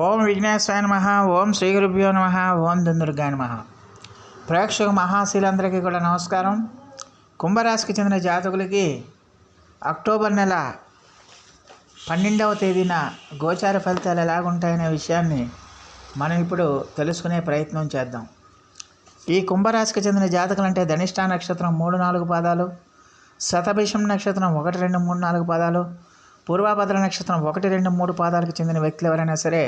ఓం విఘ్నేశ్వరాయ నమ ఓం శ్రీ గురుభ్యో నమ ఓం దుందుర్గాయ నమ. ప్రేక్షక మహాశీలందరికీ కూడా నమస్కారం. కుంభరాశికి చెందిన జాతకులకి అక్టోబర్ నెల పన్నెండవ తేదీన గోచార ఫలితాలు ఎలాగుంటాయనే విషయాన్ని మనం ఇప్పుడు తెలుసుకునే ప్రయత్నం చేద్దాం. ఈ కుంభరాశికి చెందిన జాతకులు అంటే ధనిష్టా నక్షత్రం మూడు నాలుగు పాదాలు శతభిషం నక్షత్రం ఒకటి రెండు మూడు నాలుగు పాదాలు పూర్వాభద్ర నక్షత్రం ఒకటి రెండు మూడు పాదాలకు చెందిన వ్యక్తులు ఎవరైనా సరే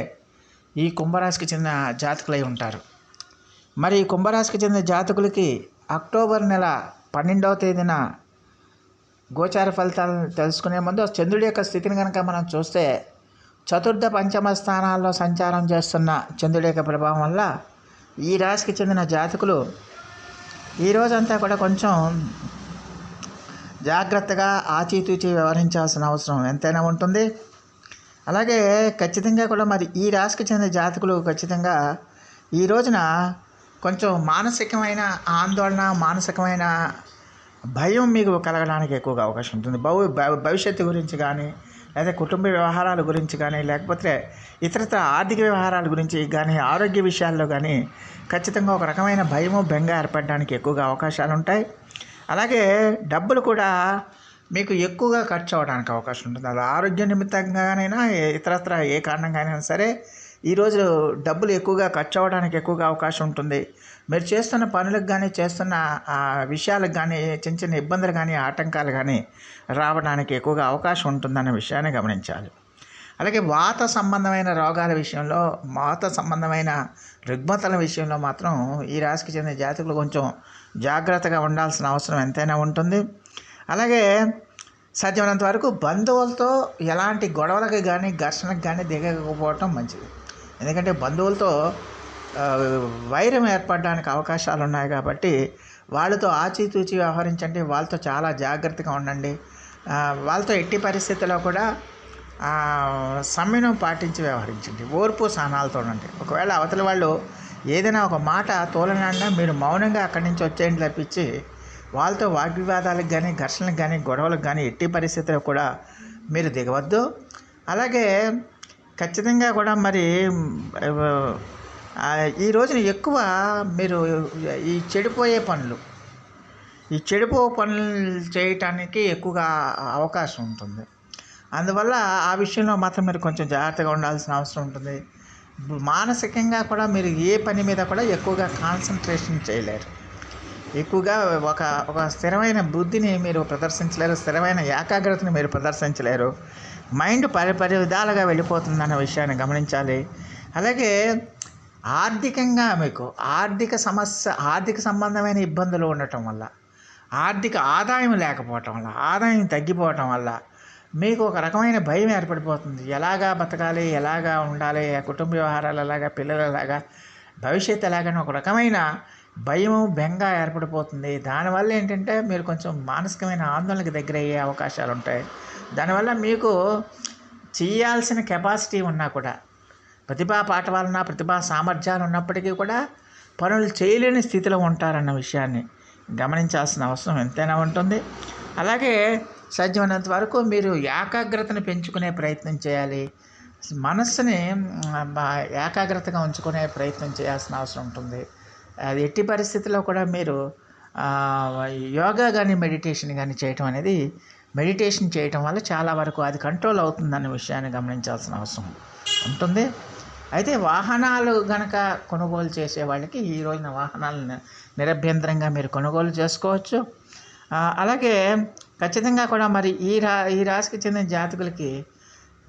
ఈ కుంభరాశికి చెందిన జాతకులై ఉంటారు. మరి ఈ కుంభరాశికి చెందిన జాతకులకి అక్టోబర్ నెల పన్నెండవ తేదీన గోచార ఫలితాలను తెలుసుకునే ముందు చంద్రుడి యొక్క స్థితిని కనుక మనం చూస్తే చతుర్థ పంచమ స్థానాల్లో సంచారం చేస్తున్న చంద్రుడి యొక్క ప్రభావం వల్ల ఈ రాశికి చెందిన జాతకులు ఈ రోజంతా కూడా కొంచెం జాగ్రత్తగా ఆచితూచి వ్యవహరించాల్సిన అవసరం ఎంతైనా ఉంటుంది. అలాగే ఖచ్చితంగా కూడా మరి ఈ రాశికి చెందిన జాతకులు ఖచ్చితంగా ఈ రోజున కొంచెం మానసికమైన ఆందోళన మానసికమైన భయం మీకు కలగడానికి ఎక్కువగా అవకాశం ఉంటుంది. భవి భవిష్యత్తు గురించి కానీ లేదా కుటుంబ వ్యవహారాల గురించి కానీ లేకపోతే ఇతరత్ర ఆర్థిక వ్యవహారాల గురించి కానీ ఆరోగ్య విషయాల్లో కానీ ఖచ్చితంగా ఒక రకమైన భయము బెంగ ఏర్పడడానికి ఎక్కువగా అవకాశాలు ఉంటాయి అలాగే డబ్బులు కూడా మీకు ఎక్కువగా ఖర్చు అవ్వడానికి అవకాశం ఉంటుంది. అది ఆరోగ్య నిమిత్తంగానైనా ఇతరత్ర ఏ కారణంగానైనా సరే ఈరోజు డబ్బులు ఎక్కువగా ఖర్చు అవ్వడానికి ఎక్కువగా అవకాశం ఉంటుంది. మీరు చేస్తున్న పనులకు కానీ చేస్తున్న ఆ, విషయాలకు కానీ చిన్న చిన్న ఇబ్బందులు కానీ ఆటంకాలు కానీ రావడానికి ఎక్కువగా అవకాశం ఉంటుందనే విషయాన్ని గమనించాలి. అలాగే వాత సంబంధమైన రోగాల విషయంలో వాత సంబంధమైన రుగ్మతల విషయంలో మాత్రం ఈ రాశికి చెందిన జాతకులు కొంచెం జాగ్రత్తగా ఉండాల్సిన అవసరం ఎంతైనా ఉంటుంది. అలాగే సాధ్యమైనంత వరకు బంధువులతో ఎలాంటి గొడవలకు కానీ ఘర్షణకు కానీ దిగకపోవటం మంచిది. ఎందుకంటే బంధువులతో వైరం ఏర్పడడానికి అవకాశాలు ఉన్నాయి కాబట్టి వాళ్ళతో ఆచితూచి వ్యవహరించండి వాళ్ళతో చాలా జాగ్రత్తగా ఉండండి. వాళ్ళతో ఎట్టి పరిస్థితుల్లో కూడా సమ్మెను సమయం పాటించి వ్యవహరించండి. ఓర్పు సహనాలతో ఉండండి ఒకవేళ అవతల వాళ్ళు ఏదైనా ఒక మాట తోలనన్నా మీరు మౌనంగా అక్కడి నుంచి వచ్చేయండి తప్పించి వాళ్ళతో వాగ్వివాదాలకు కానీ ఘర్షణలకు కానీ గొడవలకు కానీ ఎట్టి పరిస్థితుల్లో కూడా మీరు దిగవద్దు. అలాగే ఖచ్చితంగా కూడా మరి ఈ రోజున ఎక్కువ మీరు ఈ చెడిపోయే పనులు ఈ చెడిపో పనులు చేయటానికి ఎక్కువగా అవకాశం ఉంటుంది. అందువల్ల ఆ విషయంలో మాత్రం మీరు కొంచెం జాగ్రత్తగా ఉండాల్సిన అవసరం ఉంటుంది. మానసికంగా కూడా మీరు ఏ పని మీద కూడా ఎక్కువగా కాన్సన్ట్రేషన్ చేయలేరు. ఎక్కువగా ఒక ఒక స్థిరమైన బుద్ధిని మీరు ప్రదర్శించలేరు స్థిరమైన ఏకాగ్రతని మీరు ప్రదర్శించలేరు. మైండ్ పరి పరి విధాలుగా వెళ్ళిపోతుందన్న విషయాన్ని గమనించాలి. అలాగే ఆర్థికంగా మీకు ఆర్థిక సమస్య ఆర్థిక సంబంధమైన ఇబ్బందులు ఉండటం వల్ల ఆర్థిక ఆదాయం లేకపోవటం వల్ల ఆదాయం తగ్గిపోవటం వల్ల మీకు ఒక రకమైన భయం ఏర్పడిపోతుంది. ఎలాగా బతకాలి? ఎలాగా ఉండాలి? కుటుంబ వ్యవహారాలు ఎలాగా? పిల్లలు ఎలాగా? భవిష్యత్తు ఎలాగని ఒక రకమైన భయము బెంగ ఏర్పడిపోతుంది. దానివల్ల ఏంటంటే మీరు కొంచెం మానసికమైన ఆందోళనకు దగ్గర అయ్యే అవకాశాలు ఉంటాయి. దానివల్ల మీకు చేయాల్సిన కెపాసిటీ ఉన్నా కూడా ప్రతిభా పాఠవాలన ప్రతిభా సామర్థ్యాలు ఉన్నప్పటికీ కూడా పనులు చేయలేని స్థితిలో ఉంటారన్న విషయాన్ని గమనించాల్సిన అవసరం ఎంతైనా ఉంటుంది. అలాగే సాధ్యమైనంత వరకు మీరు ఏకాగ్రతను పెంచుకునే ప్రయత్నం చేయాలి. మనస్సుని ఏకాగ్రతగా ఉంచుకునే ప్రయత్నం చేయాల్సిన అవసరం ఉంటుంది. అది ఎట్టి పరిస్థితుల్లో కూడా మీరు యోగా కానీ మెడిటేషన్ కానీ చేయటం అనేది మెడిటేషన్ చేయటం వల్ల చాలా వరకు అది కంట్రోల్ అవుతుందన్న విషయాన్ని గమనించాల్సిన అవసరం ఉంటుంది. అయితే వాహనాలు గనక కొనుగోలు చేసే వాళ్ళకి ఈ రోజున వాహనాలను నిరభ్యంతరంగా మీరు కొనుగోలు చేసుకోవచ్చు. అలాగే ఖచ్చితంగా కూడా మరి ఈ రా ఈ రాశికి చెందిన జాతకులకి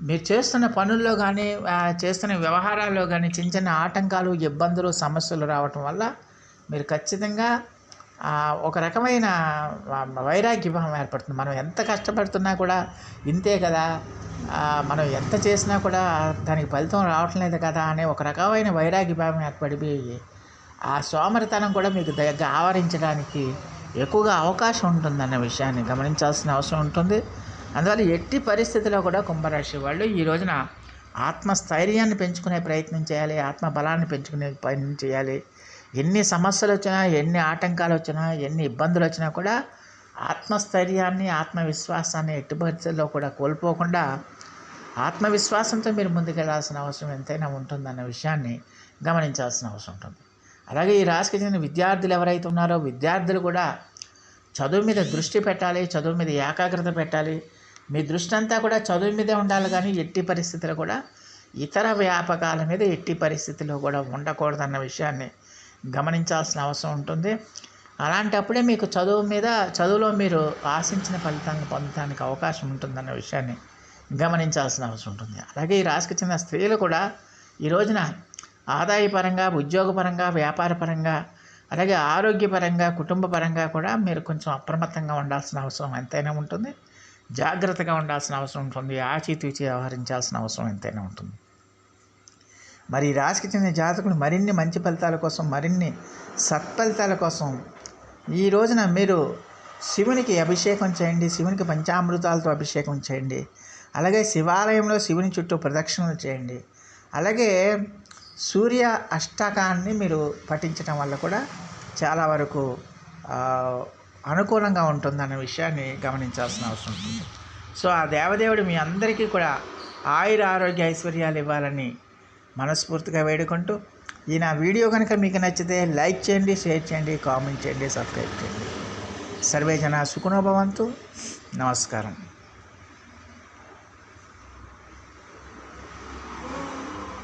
మీరు చేస్తున్న పనుల్లో కానీ చేస్తున్న వ్యవహారాల్లో కానీ చిన్న చిన్న ఆటంకాలు ఇబ్బందులు సమస్యలు రావటం వల్ల మీరు ఖచ్చితంగా ఒక రకమైన వైరాగ్య భావం ఏర్పడుతుంది. మనం ఎంత కష్టపడుతున్నా కూడా ఇంతే కదా. మనం ఎంత చేసినా కూడా దానికి ఫలితం రావటం లేదు కదా అనే ఒక రకమైన వైరాగ్య భావం ఏర్పడిపోయి ఆ సోమరితనం కూడా మీకు దగ్గర ఆవరించడానికి ఎక్కువగా అవకాశం ఉంటుందన్న విషయాన్ని గమనించాల్సిన అవసరం ఉంటుంది. అందువల్ల ఎట్టి పరిస్థితిలో కూడా కుంభరాశి వాళ్ళు ఈ రోజున ఆత్మస్థైర్యాన్ని పెంచుకునే ప్రయత్నం చేయాలి ఆత్మ బలాన్ని పెంచుకునే ప్రయత్నం చేయాలి. ఎన్ని సమస్యలు వచ్చినా ఎన్ని ఆటంకాలు వచ్చినా ఎన్ని ఇబ్బందులు వచ్చినా కూడా ఆత్మస్థైర్యాన్ని ఆత్మవిశ్వాసాన్ని ఎట్టి పరిస్థితుల్లో కూడా కోల్పోకుండా ఆత్మవిశ్వాసంతో మీరు ముందుకెళ్ళాల్సిన అవసరం ఎంతైనా ఉంటుందన్న విషయాన్ని గమనించాల్సిన అవసరం ఉంటుంది. అలాగే ఈ రాశికి చెందిన విద్యార్థులు ఎవరైతే ఉన్నారో విద్యార్థులు కూడా చదువు మీద దృష్టి పెట్టాలి చదువు మీద ఏకాగ్రత పెట్టాలి. మీ దృష్టి అంతా కూడా చదువు మీదే ఉండాలి కానీ ఎట్టి పరిస్థితుల్లో కూడా ఇతర వ్యాపకాల మీద ఎట్టి పరిస్థితుల్లో కూడా ఉండకూడదన్న విషయాన్ని గమనించాల్సిన అవసరం ఉంటుంది. అలాంటప్పుడే మీకు చదువు మీద చదువులో మీరు ఆశించిన ఫలితాన్ని పొందడానికి అవకాశం ఉంటుందన్న విషయాన్ని గమనించాల్సిన అవసరం ఉంటుంది. అలాగే ఈ రాశికి చెందిన స్త్రీలు కూడా ఈ రోజున ఆదాయపరంగా ఉద్యోగపరంగా వ్యాపారపరంగా అలాగే ఆరోగ్యపరంగా కుటుంబపరంగా కూడా మీరు కొంచెం అప్రమత్తంగా ఉండాల్సిన అవసరం ఎంతైనా ఉంటుంది. జాగ్రత్తగా ఉండాల్సిన అవసరం ఉంటుంది. ఆచితూచి వ్యవహరించాల్సిన అవసరం ఎంతైనా ఉంటుంది. మరి రాశికి చెందిన జాతకులు మరిన్ని మంచి ఫలితాల కోసం మరిన్ని సత్ఫలితాల కోసం ఈ రోజున మీరు శివునికి అభిషేకం చేయండి. శివునికి పంచామృతాలతో అభిషేకం చేయండి. అలాగే శివాలయంలో శివుని చుట్టూ ప్రదక్షిణలు చేయండి. అలాగే సూర్య అష్టకాన్ని మీరు పఠించడం వల్ల కూడా చాలా వరకు అనుకూలంగా ఉంటుందన్న విషయాన్ని గమనించాల్సిన అవసరం ఉంటుంది. సో ఆ దేవదేవుడు మీ అందరికీ కూడా ఆయుర ఆరోగ్య ఐశ్వర్యాలు ఇవ్వాలని మనస్ఫూర్తిగా వేడుకుంటూ ఈ నా వీడియో కనుక మీకు నచ్చితే లైక్ చేయండి షేర్ చేయండి కామెంట్ చేయండి సబ్స్క్రైబ్ చేయండి. సర్వే జన సుఖనోభవంతు నమస్కారం.